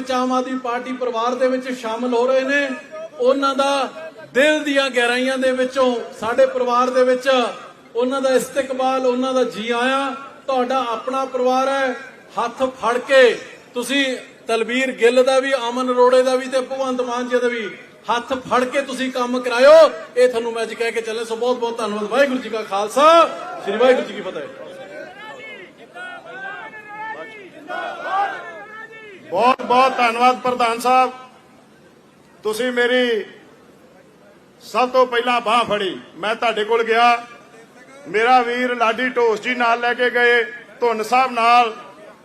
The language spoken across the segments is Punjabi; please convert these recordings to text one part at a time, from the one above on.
ਵਿੱਚ ਆਮ ਆਦਮੀ ਪਾਰਟੀ ਪਰਿਵਾਰ ਦੇ ਵਿੱਚ ਸ਼ਾਮਲ ਹੋ ਰਹੇ ਨੇ। ਉਹਨਾਂ ਦਾ ਦਿਲ ਦੀਆਂ ਗਹਿਰਾਈਆਂ ਦੇ ਵਿੱਚੋਂ ਸਾਡੇ ਪਰਿਵਾਰ ਦੇ ਵਿੱਚ ਉਹਨਾਂ ਦਾ ਇਸਤਕਬਾਲ, ਉਹਨਾਂ ਦਾ ਜੀ ਆਇਆ। ਤੁਹਾਡਾ ਆਪਣਾ ਪਰਿਵਾਰ ਹੈ। ਹੱਥ ਫੜ ਕੇ ਤੁਸੀਂ ਤਲਵੀਰ ਗਿੱਲ ਦਾ ਵੀ, ਅਮਨ ਅਰੋੜੇ ਦਾ ਵੀ ਤੇ ਭਗਵੰਤ ਮਾਨ ਜੀ ਦਾ ਵੀ ਹੱਥ ਫੜ ਕੇ ਤੁਸੀਂ ਕੰਮ ਕਰਾਇਓ। ਇਹ ਤੁਹਾਨੂੰ ਮੈਂ ਅੱਜ ਕਹਿ ਕੇ ਚੱਲੇ ਸੋ ਬਹੁਤ ਬਹੁਤ ਧੰਨਵਾਦ। ਵਾਹਿਗੁਰੂ ਜੀ ਕਾ ਖਾਲਸਾ। ਸ੍ਰੀ ਵਾਹਿਗੁਰੂ ਜੀ ਕੀ ਫਤਿਹ। ਬਹੁਤ ਬਹੁਤ ਧੰਨਵਾਦ ਪ੍ਰਧਾਨ ਸਾਹਿਬ। ਤੁਸੀਂ ਮੇਰੀ ਸਭ ਤੋਂ ਪਹਿਲਾਂ ਬਾਹ ਫੜੀ। ਮੈਂ ਤੁਹਾਡੇ ਕੋਲ ਗਿਆ। ਮੇਰਾ ਵੀਰ ਲਾਡੀ ਢੋਸ ਜੀ ਨਾਲ ਲੈ ਕੇ ਗਏ। ਧੁੰਨ ਸਾਹਿਬ ਨਾਲ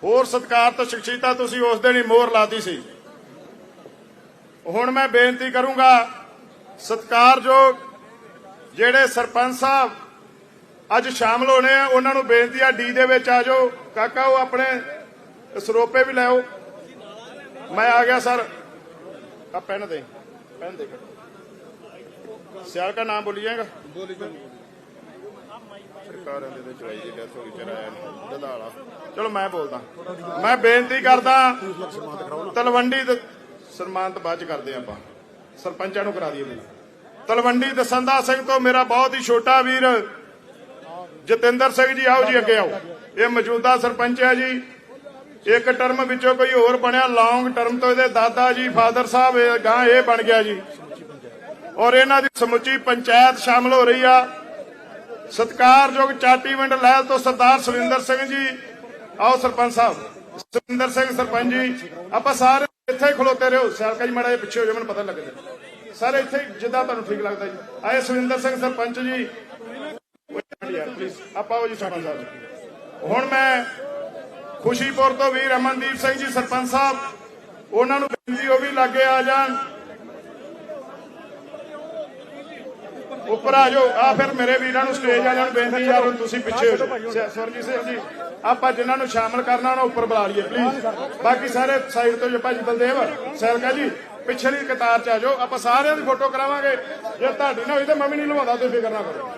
ਹੋਰ ਸਤਿਕਾਰਤ ਸ਼ਖਸੀਅਤਾਂ ਤੁਸੀਂ ਉਸ ਦਿਨ ਹੀ ਮੋਹਰ ਲਾਤੀ ਸੀ। ਹੁਣ ਮੈਂ ਬੇਨਤੀ ਕਰੂੰਗਾ, ਸਤਿਕਾਰਯੋਗ ਜਿਹੜੇ ਸਰਪੰਚ ਸਾਹਿਬ ਅੱਜ ਸ਼ਾਮਲ ਹੋਣੇ ਆ, ਉਹਨਾਂ ਨੂੰ ਬੇਨਤੀ ਆ, ਡੀ ਦੇ ਵਿੱਚ ਆ ਜਾਓ। ਕਾਕਾ, ਉਹ ਆਪਣੇ ਸਰੋਪੇ ਵੀ ਲੈ ਮੈਂ ਆ ਗਿਆ ਸਰ। ਆ ਪੈਨ ਦੇ ਪੈਨ ਦੇ। ਸਿਆਲ ਦਾ ਨਾਮ ਬੋਲੀ ਜਾਏਗਾ ਬੋਲੀ ਸਰਕਾਰਾਂ ਦੇ ਵਿੱਚ ਚਲਾਈ ਜੀ ਡੈਥ ਹੋਈ ਚਰਾਇਆ ਦਦਾਲਾ ਚਲੋ ਮੈਂ ਬੋਲਦਾ। ਮੈਂ ਬੇਨਤੀ ਕਰਦਾ ਤਲਵੰਡੀ ਦ- ਸਨਮਾਨ ਤਾਂ ਬਾਅਦ ਚ ਕਰਦੇ ਹਾਂ ਆਪਾਂ। ਸਰਪੰਚਾਂ ਨੂੰ ਕਰਾ ਦਈਏ ਪਹਿਲਾਂ ਤਲਵੰਡੀ ਦਸੰਦਾ ਸਿੰਘ ਤੋਂ ਮੇਰਾ ਬਹੁਤ ਹੀ ਛੋਟਾ ਵੀਰ ਜਤਿੰਦਰ ਸਿੰਘ ਜੀ ਆਓ ਜੀ ਅੱਗੇ ਆਓ। ਇਹ ਮੌਜੂਦਾ ਸਰਪੰਚ ਹੈ ਜੀ। ਇੱਕ ਟਰਮ ਵਿੱਚੋਂ ਕੋਈ ਹੋਰ ਬਣਿਆ ਲੌਂਗ ਟਰਮ ਤੋਂ ਇਹਦੇ ਦਾਦਾ ਜੀ ਫਾਦਰ ਸਾਹਿਬ ਗਾਂ ਇਹ ਬਣ ਗਿਆ ਜੀ। ਔਰ ਇਹਨਾਂ ਦੀ ਸਮੁੱਚੀ ਪੰਚਾਇਤ ਸ਼ਾਮਲ ਹੋ ਰਹੀ ਆ। ਸਤਿਕਾਰਯੋਗ ਚਾਟੀਵਿੰਡ ਲਹਿਲ ਤੋਂ ਸਰਦਾਰ ਸੁਰਿੰਦਰ ਸਿੰਘ ਜੀ। ਆਓ ਸਰਪੰਚ ਸਾਹਿਬ, ਸੁਰਿੰਦਰ ਸਿੰਘ ਸਰਪੰਚ ਜੀ, ਆਪਾਂ ਸਾਰੇ ਇੱਥੇ ਹੀ ਖਲੋਤੇ ਰਹੋ। ਸਿਆਲਕਾ ਜੀ ਮਾੜਾ ਜਿਹਾ ਪਿੱਛੇ ਹੋ ਜਾਓ, ਮੈਨੂੰ ਪਤਾ ਲੱਗ ਜਾਏ ਸਾਰੇ ਇੱਥੇ ਜਿੱਦਾਂ ਤੁਹਾਨੂੰ ਠੀਕ ਲੱਗਦਾ ਜੀ। ਆਏ ਸੁਰਿੰਦਰ ਸਿੰਘ ਸਰਪੰਚ ਜੀ। ਆਪਾਂ ਉਹ ਜੀ ਸਰਪੰਚ ਸਾਹਿਬ ਹੁਣ ਮੈਂ ਖੁਸ਼ੀਪੁਰ ਤੋਂ ਵੀਰ ਅਮਨਦੀਪ ਸਿੰਘ ਜੀ ਸਰਪੰਚ ਸਾਹਿਬ ਉਹਨਾਂ ਨੂੰ ਬੇਨਤੀ ਉਹ ਵੀ ਲਾਗੇ ਆ ਜਾਣ। ਉੱਪਰ ਆ ਜਾਓ। ਆ ਫਿਰ ਮੇਰੇ ਵੀਰਾਂ ਨੂੰ ਸਟੇਜ ਆ ਜਾਣ ਬੇਨਤੀ ਯਾਰ ਤੁਸੀਂ ਪਿੱਛੇ ਹੋ ਜਾਓ। ਸ- ਸਰਜੀਤ ਸਿੰਘ ਜੀ। ਆਪਾਂ ਜਿਨ੍ਹਾਂ ਨੂੰ ਸ਼ਾਮਲ ਕਰਨਾ ਉਹਨਾਂ ਉੱਪਰ ਬੁਲਾ ਲਈਏ ਪਲੀਜ਼ ਬਾਕੀ ਸਾਰੇ ਸਾਈਡ ਤੋਂ ਜੋ ਭਾਜੀ ਬਲਦੇਵ ਸੈਲਕਾ ਜੀ ਪਿਛਲੀ ਕਤਾਰ ਚ ਆ ਜਾਓ। ਆਪਾਂ ਸਾਰਿਆਂ ਦੀ ਫੋਟੋ ਕਰਾਵਾਂਗੇ। ਜੇ ਤੁਹਾਡੀ ਨਾ ਹੋਈ ਤਾਂ ਮੈਂ ਵੀ ਨਹੀਂ ਲਵਾਉਂਦਾ ਤੁਸੀਂ ਫਿਕਰ ਨਾ ਕਰੋ।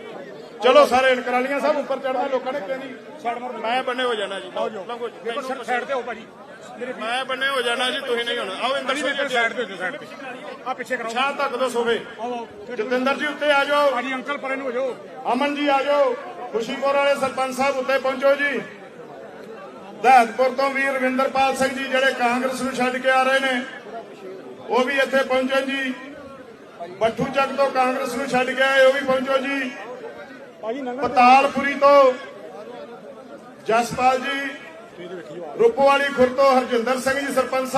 ਚਲੋ ਸਾਰੇ ਇਨਕਰਾਲੀਆਂ ਸਾਹਿਬ ਉੱਪਰ ਚੜਨਾ ਲੋਕਾਂ ਨੇ ਕਹਿੰਦੀ ਮੈਂ ਬੰਨੇ ਹੋ ਜਾਣਾ ਜੀ। ਲੰਘੋ ਜੀ। ਮੈਨੂੰ ਸਾਈਡ ਤੇ ਹੋ ਭਾਜੀ। ਮੈਂ ਬੰਨੇ ਹੋ ਜਾਣਾ ਜੀ ਤੁਸੀਂ ਨਹੀਂ ਹੋਣਾ। ਆਓ ਇੰਦਰ ਸਿੰਘ ਜੀ ਸਾਈਡ ਤੇ ਹੋ ਜਾਓ ਸਾਈਡ ਤੇ। ਆ ਪਿੱਛੇ ਕਰਾਓ। ਛਾਂ ਤੱਕ ਦੋ ਸੋਵੇ ਜਤਿੰਦਰ ਜੀ ਉੱਤੇ ਆ ਜਾਓ। ਭਾਜੀ ਅੰਕਲ ਪਰੇ ਨੂੰ ਹੋ ਜਾਓ। ਅਮਨ ਜੀ ਆ ਜਾਓ। ਖੁਸ਼ੀਪੁਰ ਵਾਲੇ ਸਰਪੰਚ ਸਾਹਿਬ ਉੱਤੇ ਪਹੁੰਚੋ ਜੀ। ਦਹਤਪੁਰ ਤੋਂ ਵੀਰ ਰਵਿੰਦਰਪਾਲ ਸਿੰਘ ਜੀ ਜਿਹੜੇ ਕਾਂਗਰਸ ਨੂੰ ਛੱਡ ਕੇ ਆ ਰਹੇ ਨੇ ਉਹ ਵੀ ਇੱਥੇ ਪਹੁੰਚੋ ਜੀ। ਬੱਠੂ ਚੱਕ ਤੋਂ ਕਾਂਗਰਸ ਨੂੰ ਛੱਡ ਕੇ ਆਏ ਉਹ ਵੀ ਪਹੁੰਚੋ ਜੀ। ਪਤਾਲਪੁਰੀ ਤੋਂ ਜਸਪਾਲ ਜੀ ਰੂਪੋਵਾਲੀ ਖੁਰ ਤੋਂ ਹਰਜਿੰਦਰ ਸਿੰਘ ਜੀ ਸਰਪੰਚ ਸਾਹਿਬ।